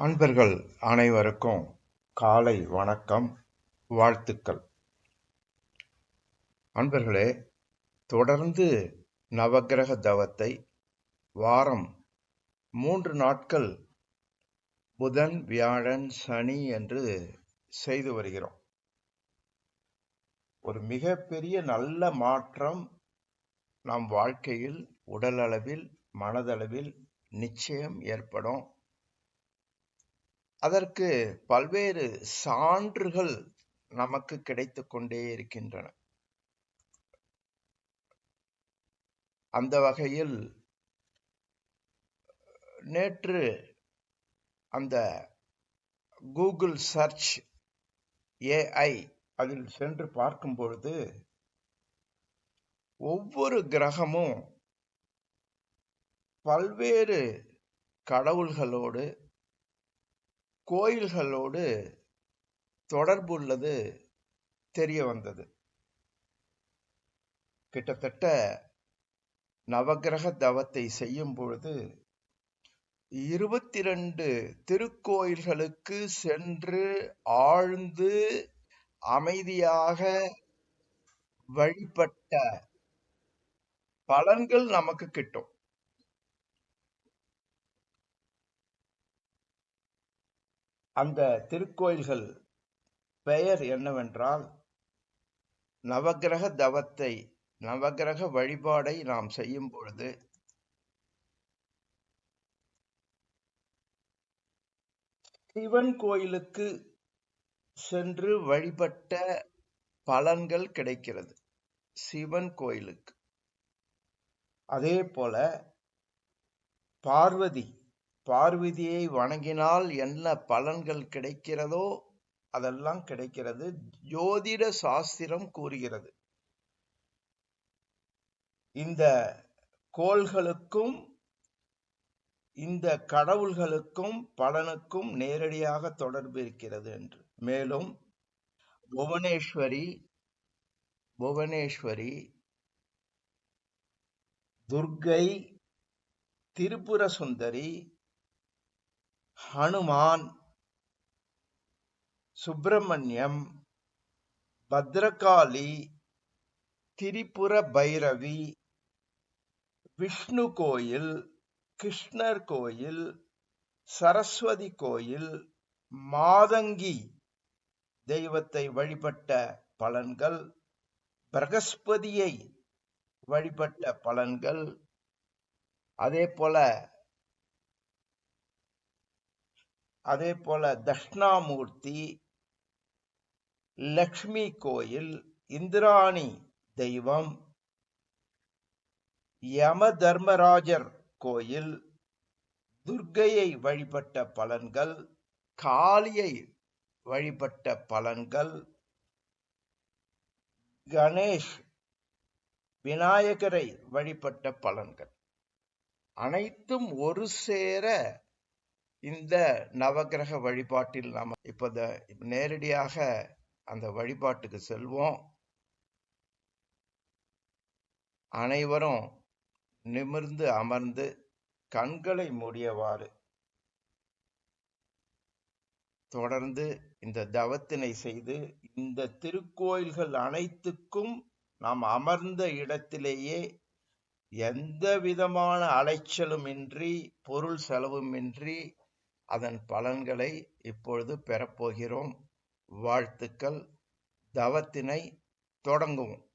அன்பர்கள் அனைவருக்கும் காலை வணக்கம் வாழ்த்துக்கள். அன்பர்களே தொடர்ந்து நவக்கிரக தவத்தை வாரம் மூன்று நாட்கள் புதன் வியாழன் சனி என்று செய்து வருகிறோம். ஒரு மிகப்பெரிய நல்ல மாற்றம் நம் வாழ்க்கையில் உடல் அளவில் மனதளவில் நிச்சயம் ஏற்படும். அதற்கு பல்வேறு சான்றுகள் நமக்கு கிடைத்து கொண்டே இருக்கின்றன. அந்த வகையில் நேற்று அந்த கூகுள் சர்ச் ஏஐ அதில் சென்று பார்க்கும் பொழுது ஒவ்வொரு கிரகமும் பல்வேறு கடவுள்களோடு கோயில்களோடு தொடர்புள்ளது தெரிய வந்தது. கிட்டத்தட்ட நவக்கிரக தவத்தை செய்யும் பொழுது இருபத்தி ரெண்டு திருக்கோயில்களுக்கு சென்று ஆழ்ந்து அமைதியாக வழிபட்ட பலன்கள் நமக்கு கிட்டும். அந்த திருக்கோயில்கள் பெயர் என்னவென்றால் நவக்கிரக தவத்தை நவகிரக வழிபாடை நாம் செய்யும் பொழுது சிவன் கோயிலுக்கு சென்று வழிபட்ட பலன்கள் கிடைக்கிறது. சிவன் கோயிலுக்கு. அதே போல பார்வதி பார்வதியை வணங்கினால் என்ன பலன்கள் கிடைக்கிறதோ அதெல்லாம் கிடைக்கிறது. ஜோதிட சாஸ்திரம் கூறுகிறது. இந்த கோள்களுக்கும் இந்த கடவுள்களுக்கும் பலனுக்கும் நேரடியாக தொடர்பு இருக்கிறது என்று. மேலும் புவனேஸ்வரி புவனேஸ்வரி துர்கை திரிபுர சுந்தரி ஹனுமான் சுப்பிரமணியம் பத்ரகாளி திரிபுர பைரவி விஷ்ணு கோயில் கிருஷ்ணர் கோயில் சரஸ்வதி கோயில் மாதங்கி தெய்வத்தை வழிபட்ட பலன்கள் பிரகஸ்பதியை வழிபட்ட பலன்கள். அதே போல அதே போல தட்சிணாமூர்த்தி லக்ஷ்மி கோயில் இந்திராணி தெய்வம் யம தர்மராஜர் கோயில் துர்க்கையை வழிபட்ட பலன்கள் காளியை வழிபட்ட பலன்கள் கணேஷ் விநாயகரை வழிபட்ட பலன்கள். அனைத்தும் ஒரு சேர இந்த நவகிரக வழிபாட்டில் நாம் இப்போ நேரடியாக அந்த வழிபாட்டுக்கு செல்வோம். அனைவரும் நிமிர்ந்து அமர்ந்து கண்களை மூடியவாறு தொடர்ந்து இந்த தவத்தினை செய்து இந்த திருக்கோயில்கள் அனைத்துக்கும் நாம் அமர்ந்த இடத்திலேயே எந்த விதமான அலைச்சலுமின்றி பொருள் செலவுமின்றி அதன் பலன்களை இப்பொழுது பெறப்போகிறோம். வாழ்த்துக்கள். தவத்தினை தொடங்குவோம்.